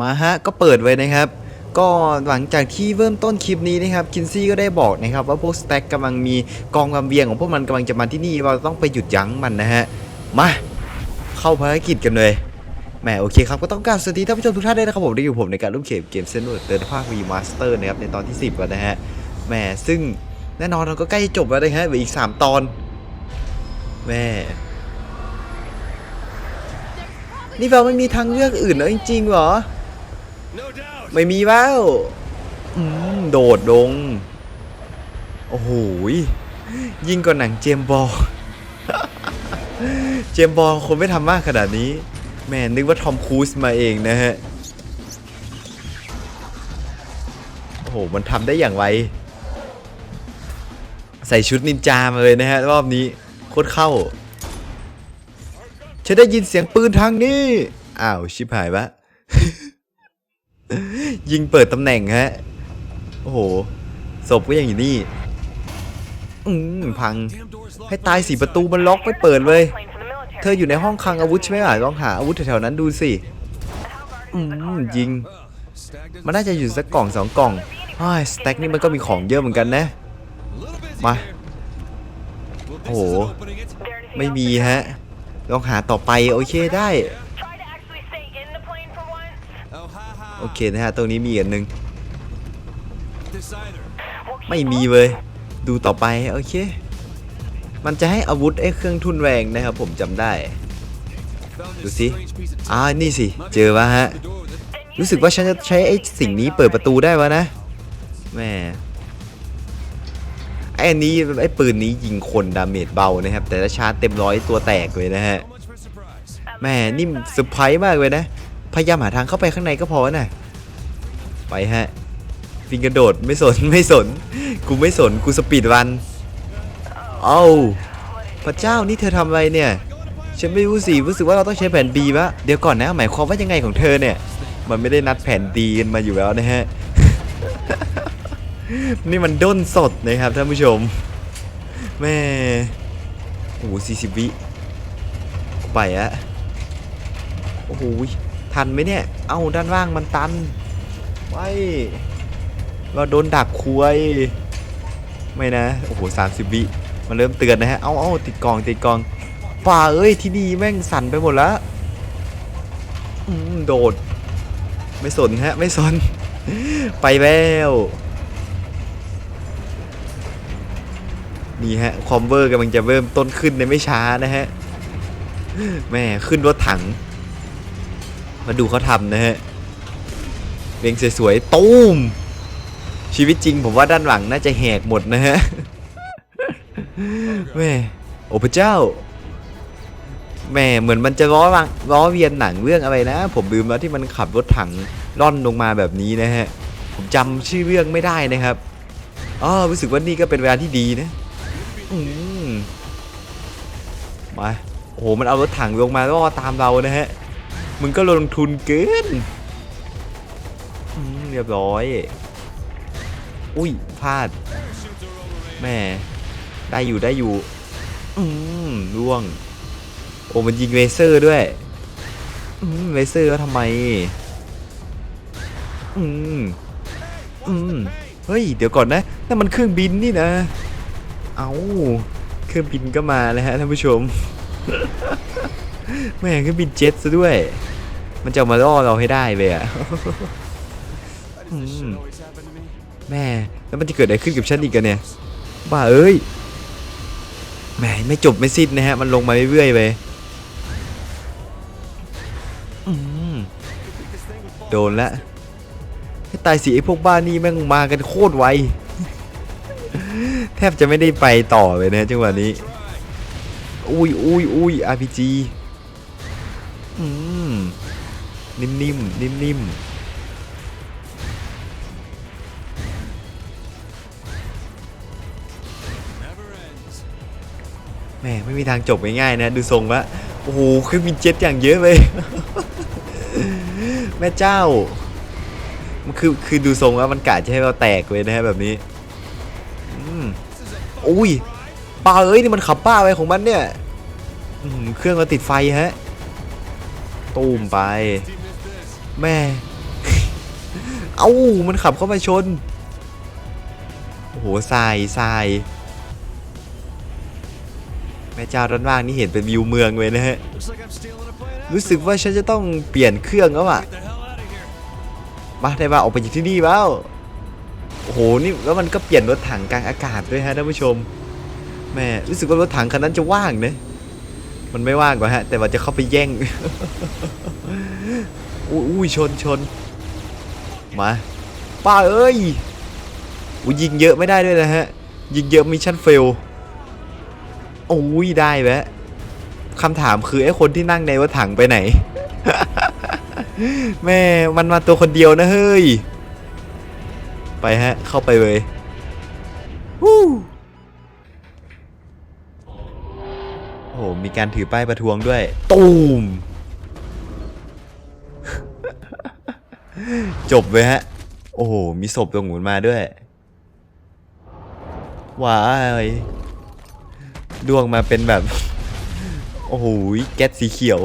มาฮะก็เปิดไว้นะครับ ก็หลังจากที่เริ่มต้นคลิปนี้นะครับคินซี่ก็ได้บอกนะครับว่าพวกสแต็กกำลังมีกองลำเลียงของพวกมันกำลังจะมาที่นี่เราต้องไปหยุดยั้งมันนะฮะมาเข้าภารกิจกันเลยแหมโอเคครับ ก็ต้องการสวัสดีท่านผู้ชมทุกท่านด้วยนะครับผมได้อยู่ผมในการร่วมเขมเกมเซนต์เดินภาควีมาสเตอร์นะครับในตอนที่ 10แล้วนะฮะแหมซึ่งแน่นอนเราก็ใกล้จบแล้วนะฮะเหลืออีก 3 ตอนแหม่นี่เราไม่มีทางเลือกอื่นแล้วจริงๆหรอ ไม่มีแล้วโดดลงโอ้โหยยิ่งกว่าหนังเจมบอล เจมบอลคนไม่ทำมากขนาดนี้ แม่นึกว่าทอมครูซมาเองนะฮะ โอ้โห มันทำได้อย่างไร ใส่ชุดนินจามาเลยนะฮะ รอบนี้ โคตรเข้า ฉันได้ยินเสียงปืนทางนี้ อ้าว ชิบหายปะ ยิงเปิดตำแหน่งฮะ โอ้โห ศพก็ยังอยู่นี่ อืมพัง ให้ตายสีประตูมันล็อกไม่เปิดเลย เธออยู่ในห้องคลังอาวุธใช่ไหมล่ะลองหาอาวุธแถวๆนั้นดูสิ อืมยิง มันน่าจะอยู่สักกล่องสองกล่องไอ้สแต็กนี่มันก็มีของเยอะเหมือนกันนะ มา here. Well, this Oh. isn't opening it. ไม่มีฮะ ลองหาต่อไปโอเคได้ เคนะฮะ ตรงนี้มีอีกอันหนึ่ง This either. We'll keep ไม่มี on. เลย ดูต่อไป โอเค มันจะให้อาวุธไอ้เครื่องทุนแรงนะครับผมจำได้ Found Du this siehst? strange piece of อ่า tech. นี่สิ Might เจ be อ able วะ to ฮะ open the door with it. Then use รู้สึกว่าฉันจะใช้ไอ้สิ่งนี้เปิดประตูได้วะนะแหม่ไอ้อันนี้ไอ้ปืนนี้ยิงคนดาเมจเบานะครับ แต่ถ้าชาร์จเต็มร้อยตัวแตกเลยนะฮะ How much for a surprise? แหม่นี่เซอร์ไพรส์มากเลยนะ พยายามหาทางเข้าไปข้างในก็พอนะไปฮะฟิงกระโดดไม่สนไม่สน กูไม่สนกูสปีดรัน เอาพระเจ้านี่เธอทำอะไรเนี่ย ฉันไม่รู้สิรู้สึกว่าเราต้องใช้แผน B ปะเดี๋ยวก่อนนะ หมายความว่ายังไงของเธอเนี่ย มันไม่ได้นัดแผน D กันมาอยู่แล้วนะฮะ นี่มันด้นสดนะครับท่านผู้ชม แม่โอ้โหสี่สิบวิ ไปอะโอ้โห ทันไหมเนี่ย เอ้าด้านล่างมันตันไว้เราโดนดักคุยไม่นะ โอ้โหสามสิบวิมันเริ่มเตือนนะฮะ เอ้าเอ้าติดกองติดกองป่าเอ้ยที่นี่แม่งสั่นไปหมดแล้วอืมโดด ไม่สนฮะ ไม่สน ไปแล้วนี่ฮะคอมเวอร์กำลังจะเริ่มต้นขึ้นในไม่ช้านะฮะแม่ขึ้นรถถัง มาดูเขาทำนะฮะเรียงสวยๆตูมชีวิตจริงผมว่าด้านหลังน่าจะแหกหมดนะฮะแม่โอ้พระเจ้าแม่เหมือนมันจะล้อวังล้อเวียนหนังเรื่องอะไรนะ ผมลืมแล้วที่มันขับรถถังร่อนลงมาแบบนี้นะฮะผมจำชื่อเรื่องไม่ได้นะครับอ๋อรู้สึกว่านี่ก็เป็นเวลาที่ดีนะมมาโอ้โหมันเอารถถังลงมาล่อตามเรานะฮะ มึงก็ลงทุนเกินเรียบร้อย อุ้ยพลาด แม่ ได้อยู่ได้อยู่ อืมร่วง โอ้มันยิงเลเซอร์ด้วย อืมเลเซอร์ทำไม อืม อืม เฮ้ย เดี๋ยวก่อนนะนั่นมันเครื่องบินนี่นะ เอาเครื่องบินก็มาแล้วฮะท่านผู้ชม แม่งเครื่องบินเจ็ตซะด้วย มันจะเอามาล่อเราให้ได้เลยอะ Why does this shit Mm. always happen to me? แม่แล้วมันจะเกิดอะไรขึ้นกับฉันอีกกันเนี่ยบ้าเอ้ยแหมไม่จบไม่สิ้นนะฮะ มันลงมาเรื่อยๆไปอืม This thing would fall โดนละให้ตายสิไอ้พวกบ้านนี่แม่งมากันโคตรไว แทบจะไม่ได้ไปต่อเลยนะจังหวะนี้ Try. อุ้ยอุ้ยอุ้ย RPG อืม นิ่มนิ่มนิ่มนิ่มแม่ไม่มีทางจบง่ายๆนะ ดูทรงละโอ้โหเครื่องบินเจ็ตอย่างเยอะเลย แม่เจ้า มันคือคือดูทรงแล้วมันกะจะให้เราแตกเลยนะฮะแบบนี้อืมอุ้ยป้าเอ้ยนี่มันขับป้าไปของมันเนี่ยอืมเครื่องเราติดไฟฮะ ตูมไป แม่ เอ้ามันขับเข้ามาชน โอ้โหทรายทรายแม่เจ้าด้านล่างนี่เห็นเป็นวิวเมืองเลยนะฮะ รู้สึกว่าฉันจะต้องเปลี่ยนเครื่องแล้วอะมาได้ป่าออกไปจากที่นี่แล้วโอ้โห นี่แล้วมันก็เปลี่ยนรถถังกลางอากาศด้วยฮะท่านผู้ชม แม่รู้สึกว่ารถถังคันนั้นจะว่างเนะมันไม่ว่างกว่าฮะ แต่ว่าจะเข้าไปแย่ง อุ้ยชนชนมาป้าเอ้ยอุ้ยยิงเยอะไม่ได้ด้วยนะฮะ ยิงเยอะมิชชั่นเฟลโอ้ยได้แวะคำถามคือไอ้คนที่นั่งในรถถังไปไหน แม่มันมาตัวคนเดียวนะเฮ้ย ไปฮะ เข้าไปเลยวู้โอ้โหมีการถือป้ายประท้วงด้วย ตูม จบเลยฮะ โอ้โห มีศพตรงหมุนมาด้วยว้ายดวงมาเป็นแบบ โอ้โห แก๊สสีเขียว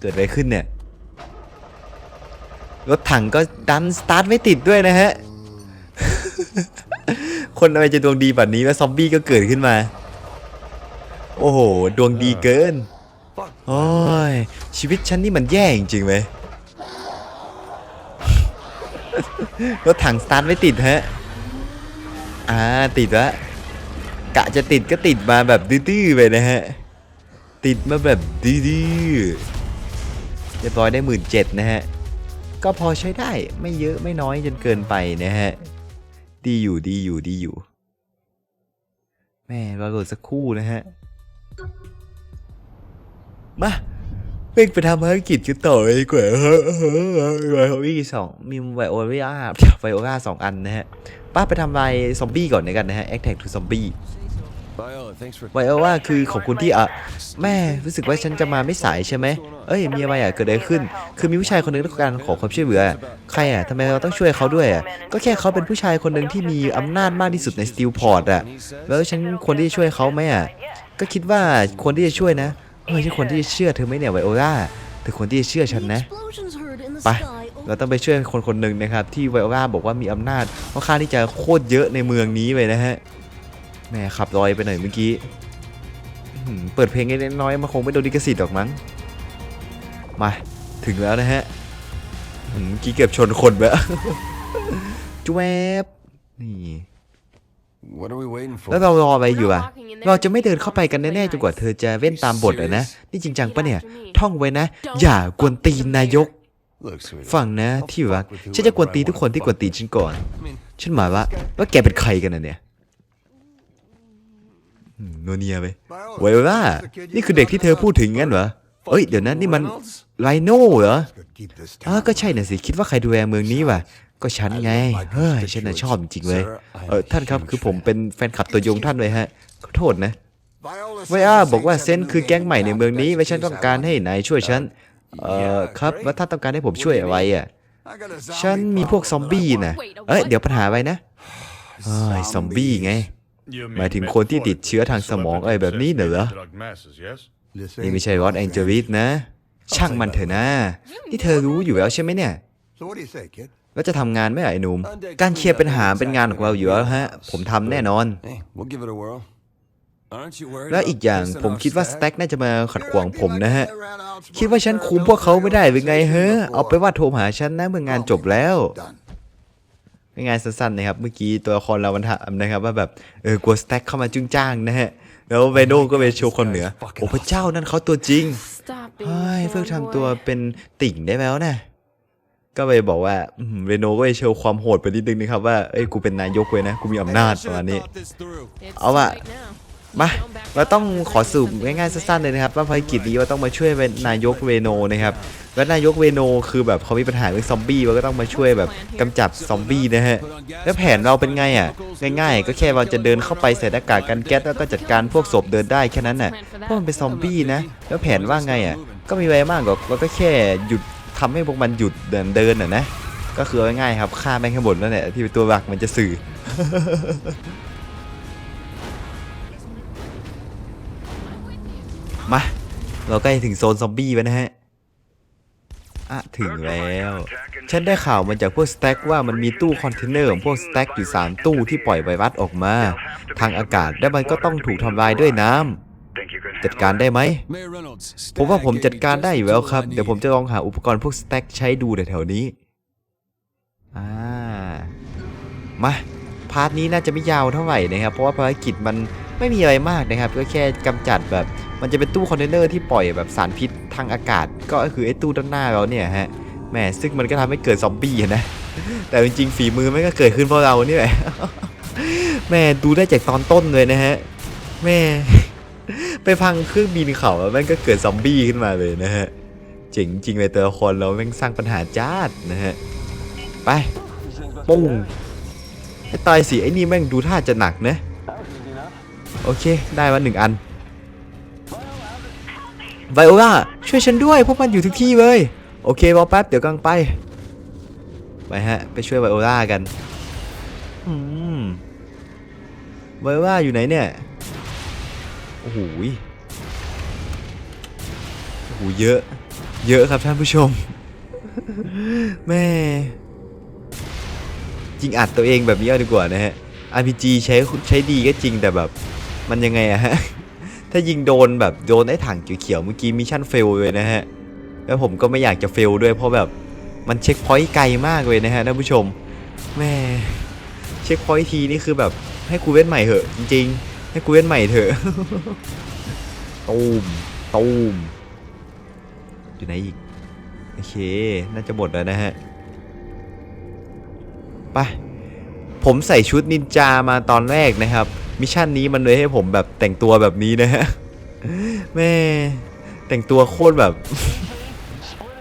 เกิดอะไรขึ้นเนี่ย รถถังก็ดันสตาร์ทไม่ติดด้วยนะฮะ คนอะไรจะดวงดีแบบนี้แล้วซอมบี้ก็เกิดขึ้นมา โอ้โห ดวงดีเกิน โอ้ย ชีวิตฉันนี่มันแย่จริงๆเลยรถถังสตาร์ทไม่ติดฮะ อ่า ติดล้วกะจะติดก็ติดมาแบบดื้อๆไปนะฮะ ติดมาแบบดื้อๆเรียบร้อยได้หมื่นเจ็ดนะฮะ ก็พอใช้ได้ไม่เยอะไม่น้อยจนเกินไปนะฮะ ดีอยู่ดีอยู่ดีอยู่ แม่รอโหลดสักคู่นะฮะ มาเพ่งไปทำภารกิจกันต่อเลยกว่าไวโอรี่สองมีไวโอรี่อาไวโอราสองอันนะฮะป้าไปทำลายซอมบี้ก่อนนะกันนะฮะแอคแท็กทูซอมบี้ไวโอว่าคือขอบคุณที่อะแม่รู้สึกว่าฉันจะมาไม่สายใช่ไหมเอ้ยมีอะไรอะเกิดอะไรขึ้น คือมีผู้ชายคนนึงต้องการขอความช่วยเหลือ ใครอะทำไมเราต้องช่วยเขาด้วยอะก็แค่เขาเป็นผู้ชายคนหนึ่งที่มีอำนาจมากที่สุดในสตีลพอร์ตอะแล้วฉันควรที่จะช่วยเขาไหมอะก็คิดว่าควรที่จะช่วยนะ เฮ้ยฉันควรที่เชื่อเธอไหมเนี่ยไวโอลาเธอควรที่จะเชื่อฉันนะ ไป เราต้องไปช่วยคนคนหนึ่งนะครับ ที่ไวโอลาบอกว่ามีอำนาจค่อนข้างที่จะโคตรเยอะในเมืองนี้เลยนะฮะแหม่ขับลอยไปหน่อยเมื่อกี้เปิดเพลงเล็กน้อยมันคงไม่โดนลิขสิทธิ์หรอกมั้ง มาถึงแล้วนะฮะเมื่อกี้เกือบชนคนไปจวบนี่ แล้วเรารออะไรอยู่อะ เราจะไม่เดินเข้าไปกันแน่ๆจนกว่าเธอจะเว้นตามบทอะนะ นี่จริงจังปะเนี่ย ท่องไว้นะ อย่ากวนตีนนายก Look, sweetie. ฟังนะที่รัก ฉันจะกวนตีนทุกคนที่กวนตีนฉันก่อน ฉันหมายว่า ว่าแกเป็นใครกันนะเนี่ยอืมโนเนียไปไวโอล่า นี่คือเด็กที่เธอพูดถึงงั้นเหรอ เอ้ย เดี๋ยวนั้นนี่มันไรโน่เหรออ้าก็ใช่น่ะสิ คิดว่าใครดูแลเมืองนี้วะ ก็ฉันไง เฮ้ย ฉันน่ะชอบจริงๆเลย เออท่านครับคือผมเป็นแฟนคลับตัวยงท่านเลยฮะ ขอโทษนะไวอาบอกว่าเซนคือแก๊งใหม่ในเมืองนี้และฉันต้องการให้นายช่วยฉัน เอ่อครับว่าท่านต้องการให้ผมช่วยอะไรอะ ฉันมีพวกซอมบี้นะเอ้ยเดี๋ยวปัญหาไว้นะเอ้ยซอมบี้ไง หมายถึงคนที่ติดเชื้อทางสมองอะไรแบบนี้เหรอ นี่ไม่ใช่รอดแองเจลิสนะ ช่างมันเถอะนะ นี่เธอรู้อยู่แล้วใช่ไหมเนี่ย So what do you say, kid? แล้วจะทำงานไหมไอ้หนุ่ม การเคลียร์ปัญหาเป็นงานของเราอยู่แล้วฮะ ผมทำแน่นอน Hey, we'll give it a whirl. Aren't you worried? แล้วอีกอย่าง about pissing ผม off คิดว่าส Stack? แต็กน่าจะมาขัดขวางผมนะฮะ They ran out คิดว่าฉันคุมพวกเขาไม่ได้หรือไงเฮ้เอาไปนว่าโทรหาฉันนะเมื่องานจบแล้ว Done. ง่ายๆสั้นๆนะครับ เมื่อกี้ตัวละครเรามันถามนะครับว่าแบบเออกลัวสแต็กเข้ามาจุ้งจ้างนะฮะ แล้วเวโนก็ไปโชว์คนเหนือ โอ้พระเจ้านั่นเขาตัวจริง Stop being เฮ้ย a เพิ่งทำ fanboy. ตัวเป็นติ่งได้แล้วนะ ก็ไปบอกว่าอืมเวโนก็ไปโชว์ความโหดไปนิดนึงนะครับว่าเอ้ยกูเป็นนายกเว้ยนะกูมีอำนาจ Maybe I ประมาณ should've นี้ thought this through. It's เอาล่ะ too late now. มา You don't back เราต้อง down. ขอสรุปง่ายๆสั้นๆเลยนะครับว่าภารกิจนี้เราต้องมาช่วยเป็นนายกเวโนนะครับและนายกเวโนคือแบบเขามีปัญหาเรื่องซอมบี้เราก็ต้องมาช่วยแบบกำจัดซอมบี้นะฮะแล้วแผนเราเป็นไงอะง่ายๆ ก็แค่เราจะเดินเข้าไปใส่หน้ากากกันแก๊สแล้วก็จัดการพวกศพเดินได้แค่นั้นน่ะเพราะมันเป็นซอมบี้นะ แล้วแผนว่าไงอะก็มีไว้มากกว่าเราก็แค่หยุด ทำให้พวกมันหยุดเดินเดินน่ะนะ ก็คือง่ายๆครับฆ่าแม่งให้หมดแล้วเนี่ยที่เป็นตัวหลักมันจะสื่อ มา เราใกล้ถึงโซนซอมบี้แล้วนะฮะอะถึงแล้ว ฉันได้ข่าวมาจากพวกสแต็กว่ามันมีตู้คอนเทนเนอร์ของพวกสแต็กอยู่ 3 ตู้ที่ปล่อยไวรัสออกมา ทางอากาศและมันก็ต้องถูกทำลายด้วยน้ำ จัดการได้ไหม Mayor Reynolds. ผมว่าผม stag, จัดการได้อยู่แล้วครับ just what I เดี๋ยวผม need. จะลองหาอุปกรณ์พวกสแต็กใช้ดูแถวๆนี้ อ่า มา พาร์ทนี้น่าจะไม่ยาวเท่าไหร่นะครับ เพราะว่าภารกิจมันไม่มีอะไรมากนะครับ ก็แค่กำจัดแบบ มันจะเป็นตู้คอนเทนเนอร์ที่ปล่อยแบบสารพิษทางอากาศ ก็คือไอ้ตู้ด้านหน้าเราเนี่ยฮะ แหม ซึ่งมันก็ทำให้เกิดซอมบี้อะนะ แต่จริงๆฝีมือมันก็เกิดขึ้นเพราะเรานี่แหละ แม่ดูได้จากตอนต้นเลยนะฮะ แม่ ไปพังเครื่องบินเขาแล้วแม่งก็เกิดซอมบี้ขึ้นมาเลยนะฮะเจ๋งจริงเลยแต่ละคนเราแม่งสร้างปัญหาจ้าดนะฮะไปปุ้งไอ้ตายสิไอ้นี่แม่งดูท่าจะหนักนะโอเค ได้มาหนึ่งอันไวโอลาช่วยฉันด้วยพวกมันอยู่ทุกที่เลยโอเครอแป๊บเดี๋ยวกำลังไปไปฮะไปช่วยไวโอลากันอืมไวโอลาอยู่ไหนเนี่ย โอ้โหโอ้โหเยอะ เยอะครับท่านผู้ชม แม่จริงอัดตัวเองแบบนี้เอาดีกว่านะฮะ RPG ใช้ใช้ดีก็จริงแต่แบบ มันยังไงอะฮะ ถ้ายิงโดนแบบโดนไอ้ถังเขียวๆเมื่อกี้มิชชั่นเฟลเลยนะฮะ แล้วผมก็ไม่อยากจะเฟลด้วยเพราะแบบมันเช็คพอยต์ไกลมากเลยนะฮะท่านผู้ชมแม่เช็คพอยต์ทีนี่คือแบบให้กูเว้นใหม่เถอะจริง ๆ ให้กูเว้นใหม่เถอะตูมตูมอยู่ไหนอีก โอเค น่าจะหมดแล้วนะฮะ ไป ผมใส่ชุดนินจามาตอนแรกนะครับ มิชชั่นนี้มันเลยให้ผมแบบแต่งตัวแบบนี้นะฮะ แม่ แต่งตัวโคตรแบบ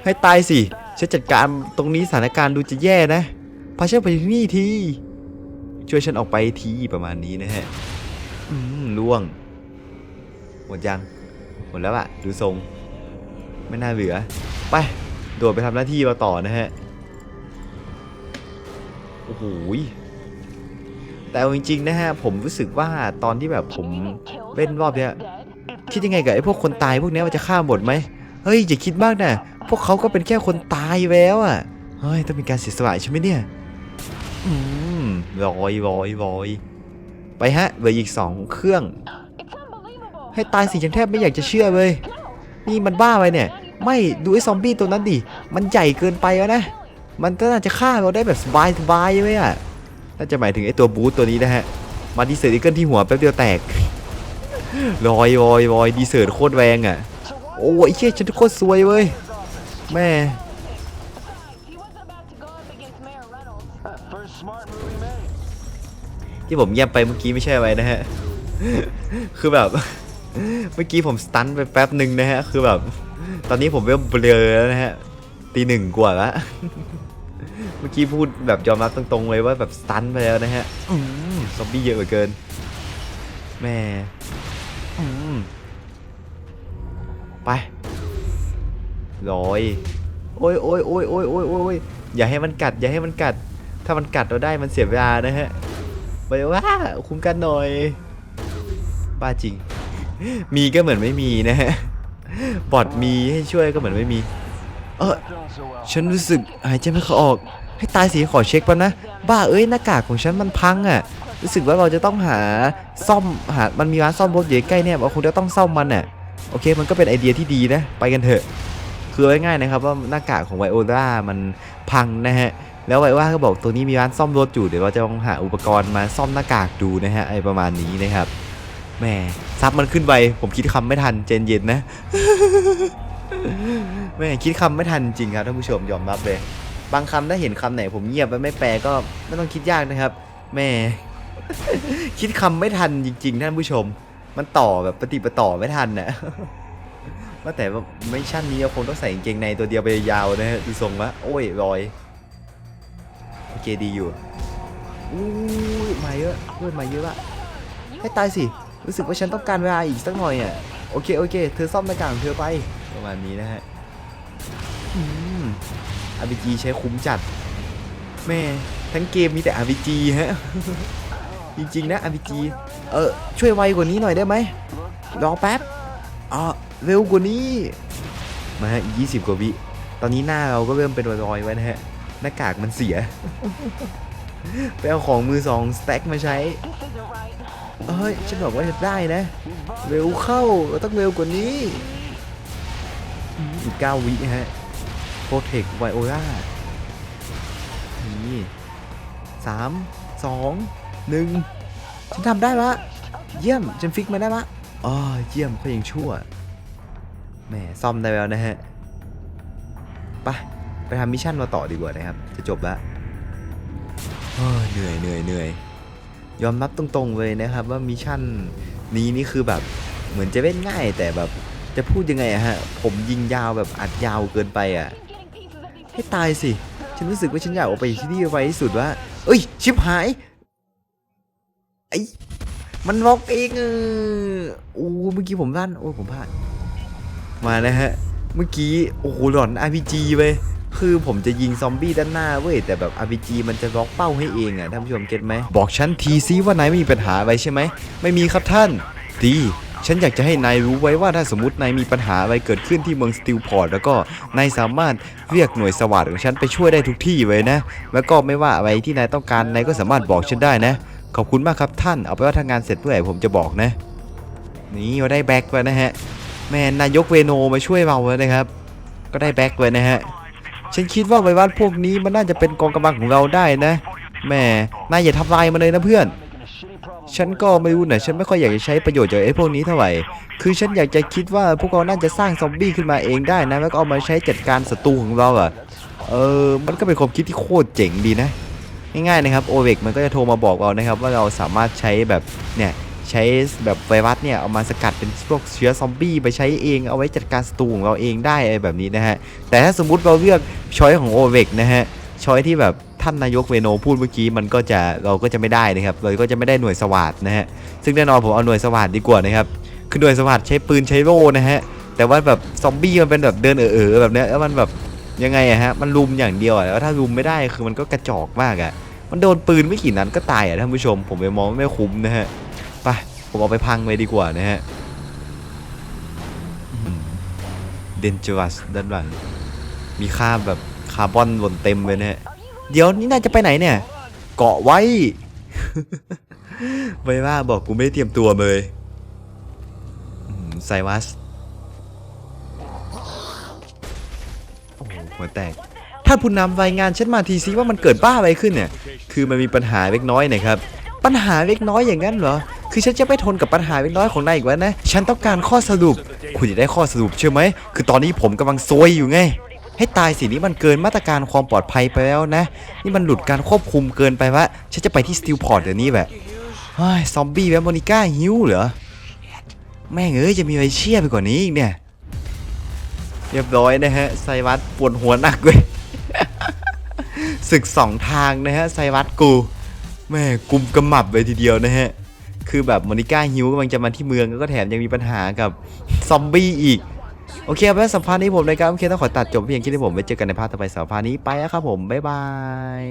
ให้ตายสิฉันจัดการตรงนี้สถานการณ์ดูจะแย่นะ พาฉันไปที่นี่ที ช่วยฉันออกไปทีประมาณนี้นะฮะ อืมล่วง หมดยัง หมดแล้วอะดูทรง ไม่น่าเหลือ ไปโดดไปทำหน้าที่เราต่อนะฮะ โอ้โหแต่จริงๆนะฮะ ผมรู้สึกว่าตอนที่แบบผมเล่นรอบเนี้ยคิดยังไงกับไอ้พวกคนตายพวกนี้ยว่าจะฆ่าหมดไหมเฮ้ยอย่าคิดมากนะพวกเขาก็เป็นแค่คนตายแล้วอะเฮ้ยต้องมีการเสียสละใช่ไหมเนี่ย อืมลอยลอยลอย ไปฮะเหลืออีกสองเครื่อง ให้ตายสิฉันแทบไม่อยากจะเชื่อเลย นี่มันบ้าไปเนี่ย ไม่ดูไอ้ซอมบี้ตัวนั้นดิ มันใหญ่เกินไปแล้วนะ มันก็น่าจะฆ่าเราได้แบบสบายสบายเลยอะ น่าจะหมายถึงไอ้ตัวบูทตัวนี้นะฮะ มาดีเซอร์ตอีเกิลที่หัวแป๊บเดียวแตกลอยลอยลอยดีเซอร์ตโคตรแรงอะ โอ้ยเชี่ยฉันโคตรซวยเว้ย แม่ ที่ผมเงียบไปเมื่อกี้ไม่ใช่อะไรนะฮะ คือแบบ เมื่อกี้ผมสตันไปแป๊บหนึ่งนะฮะ คือแบบ ตอนนี้ผมเริ่มเบลอแล้วนะฮะ ตีหนึ่งกว่าละเมื่อกี้พูดแบบยอมรับตรงๆเลยว่าแบบสตันไปแล้วนะฮะอซอมบี้เยอะเหลือเกิน แม่ไปลอยโอ้ยโอ้ยโอ้ยโอ้ยโอ้ยโอ้ยอย่าให้มันกัด อย่าให้มันกัด ถ้ามันกัดเราได้มันเสียเวลานะฮะ ไปว่าคุ้มกันหน่อย บ้าจริง มีก็เหมือนไม่มีนะฮะ บอทมีให้ช่วยก็เหมือนไม่มี เออฉันรู้สึกหายใจไม่ค่อยออก ให้ตายสิขอเช็คแป๊บนะ บ้าเอ้ยหน้ากากของฉันมันพังอะ รู้สึกว่าเราจะต้องหาซ่อมหา มันมีร้านซ่อมรถอยู่ใกล้เนี่ยเราคงจะต้องซ่อมมันอะ โอเค มันก็เป็นไอเดียที่ดีนะ ไปกันเถอะ คือง่ายๆนะครับว่าหน้ากากของไวโอลามันพังนะฮะ แล้วไวโอลาก็บอกตัวนี้มีร้านซ่อมรถอยู่เดี๋ยวเราจะลองหาอุปกรณ์มาซ่อมหน้ากากดูนะฮะไอประมาณนี้นะครับแหม่ซับมันขึ้นไปผมคิดคำไม่ทันเจนเย็นนะแม่คิดคำไม่ทันจริงครับท่านผู้ชมยอมรับเลย บางคำถ้าเห็นคำไหน ผมเงียบไปไม่แปลก็ไม่ต้องคิดยากนะครับ แม่คิดคำไม่ทันจริง ๆ ท่านผู้ชม มันต่อแบบปฏิปต่อไม่ทันน่ะว่าแต่ว่าไม่ชั่นนี้เราคงต้องใส่กางเกงในตัวเดียวไปยาวนะฮะดูทรงละโอ้ยรอย เคดีอยู่อู้ยมาเยอะเพื่อนมาเยอะละให้ตายสิ รู้สึกว่าฉันต้องการเวลาอีกสักหน่อยอะ โอเค โอเค เธอซ่อมหน้ากากของเธอไป ประมาณนี้นะฮะอืม RPG ใช้คุ้มจัด แม่ทั้งเกมมีแต่ RPG ฮะ จริงๆนะ RPG เออ ช่วยไวกว่านี้หน่อยได้ไหมรอแป๊บอ่าเร็วกว่านี้ มาฮะ20กว่าวิ ตอนนี้หน้าเราก็เริ่มเป็นรอยๆไว้นะฮะ หน้ากากมันเสีย ไปเอาของมือสองสแต็กมาใช้เอ้ย ฉันบอกว่าจะได้นะ เร็วเข้าเราต้องเร็วกว่านี้ อีกเก้าวิฮะโปรเทคไวโอล่านี่สามสองหนึ่งฉันทำได้ละ เยี่ยม ฉันฟิกมาได้ละอ๋อเยี่ยมก็ยังชั่วแหมซ่อมได้แล้วนะฮะ ไป ไปทำมิชชั่นมาต่อดีกว่านะครับ จะจบละโอ้ยเหนื่อยเหนื่อยเหนื่อยยอมรับตรงๆเลยนะครับ ว่ามิชชั่นนี้นี่คือแบบเหมือนจะเล่นง่าย แต่แบบจะพูดยังไงอะฮะ ผมยิงยาวแบบอัดยาวเกินไปอะให้ตายสิ ฉันรู้สึกว่าฉันอยากออกไปที่นี่ไวที่สุดว่า เอ้ย ชิบหายไอ้มันล็อกเองเออโอ้เมื่อกี้ผมลั่นโอ้ผมพลาดมานะฮะ เมื่อกี้ โอ้โหหลอน RPG ไป คือผมจะยิงซอมบี้ด้านหน้าเว้ยแต่แบบ RPG มันจะล็อกเป้าให้เองอะท่านผู้ชมเก็ตไหมบอกฉันทีซิว่านายไม่มีปัญหาอะไรใช่ไหมไม่มีครับท่าน ดีฉันอยากจะให้นายรู้ไว้ว่าถ้าสมมตินายมีปัญหาอะไรเกิดขึ้นที่เมืองสติลพอร์ตแล้วก็นายสามารถเรียกหน่วยสวัสดของฉันไปช่วยได้ทุกที่เลยนะ แล้วก็ไม่ว่าอะไรที่นายต้องการนายก็สามารถบอกฉันได้นะ ขอบคุณมากครับท่านเอาไปว่าทางงานเสร็จเมื่อไหร่ผมจะบอกนะ นี่เราได้แบ็กแล้วนะฮะแมนนายกเวโนมาช่วยเราแล้วนะครับ ก็ได้แบ็กเลยนะฮะ ฉันคิดว่าไวรัสพวกนี้มันน่าจะเป็นกองกำลังของเราได้นะแม่นายอย่าทำลายมันเลยนะเพื่อน ฉันก็ไม่รู้นะฉันไม่ค่อยอยากจะใช้ประโยชน์จากไอ้พวกนี้เท่าไหร่ คือฉันอยากจะคิดว่าพวกเราน่าจะสร้างซอมบี้ขึ้นมาเองได้นะแล้วก็เอามาใช้จัดการศัตรูของเราอะเออ มันก็เป็นความคิดที่โคตรเจ๋งดีนะ ง่ายๆนะครับโอเวกมันก็จะโทรมาบอกเรานะครับว่าเราสามารถใช้แบบเนี่ย ใช้แบบไวรัสเนี่ยเอามาสกัดเป็นพวกเชื้อซอมบี้ไปใช้เองเอาไว้จัดการศัตรูของเราเองได้อะไรแบบนี้นะฮะ แต่ถ้าสมมุติเราเลือกช้อยของโอเวกนะฮะช้อยที่แบบท่านนายกเวโนพูดเมื่อกี้มันก็จะเราก็จะไม่ได้นะครับเราก็จะไม่ได้หน่วยสวัสดนะฮะซึ่งแน่นอนผมเอาหน่วยสวัสดดีกว่านะครับคือหน่วยสวัสดใช้ปืนใช้โล่นะฮะแต่ว่าแบบซอมบี้มันเป็นแบบเดินเออๆแบบเนี้ยแล้วมันแบบยังไงอะฮะมันลุมอย่างเดียวอะแล้วถ้าลุมไม่ได้คือมันก็กระจอกมากอะมันโดนปืนไม่กี่นัดก็ตายอะท่านผู้ชมผมไปมองไม่คุ้มนะฮะ ไปผมเอาไปพังเลยดีกว่านะฮะเดนจ r ัสด้านหลัง มีค่าแบบคาร์บอนหล่นเต็มเลยเนะฮะเดี๋ยวนี่นายจะไปไหนเนี่ย เกาะไว้ไว้ว่าบอกกูไม่ได้เตรียมตัวเลยไซวัสโอ้โหหัวแตกท่านผู้นำรายงานฉันมาทีซิว่ามันเกิดบ้าอะไรขึ้นเนี่ย คือมันมีปัญหาเล็กน้อยนะครับ ปัญหาเล็กน้อยอย่างนั้นเหรอ คือฉันจะไม่ทนกับปัญหาเล็กน้อยของนายอีกแล้วนะ ฉันต้องการข้อสรุป คุณอยากได้ข้อสรุปใช่ไหม คือตอนนี้ผมกำลังซวยอยู่ไง ให้ตายสินี่มันเกินมาตรการความปลอดภัยไปแล้วนะ นี่มันหลุดการควบคุมเกินไปวะ ฉันจะไปที่สติลพอร์ตเดี๋ยวนี้แบบเฮ้ซอมบี้แวมโมนิก้าหิวเหรอ แม่งเอ้ยจะมีอะไรเชี่ยไปกว่านี้อีกเนี่ย เรียบร้อยนะฮะไซวัตปวดหัวหนักเว้ยศึกสองทางนะฮะไซวัตกู แม่กุมกระหมับเลยทีเดียวนะฮะ คือแบบมอนิก้าฮิวกำลังจะมาที่เมืองก็แถมยังมีปัญหากับซอมบี้อีก โอเคครับสัมภาษณ์นี้ผมนะครับ โอเคต้องขอตัดจบเพียงแค่นี้ผมไว้เจอกันในภาคต่อไปสัมภาษณ์นี้ไปแล้วครับผม บ๊ายบาย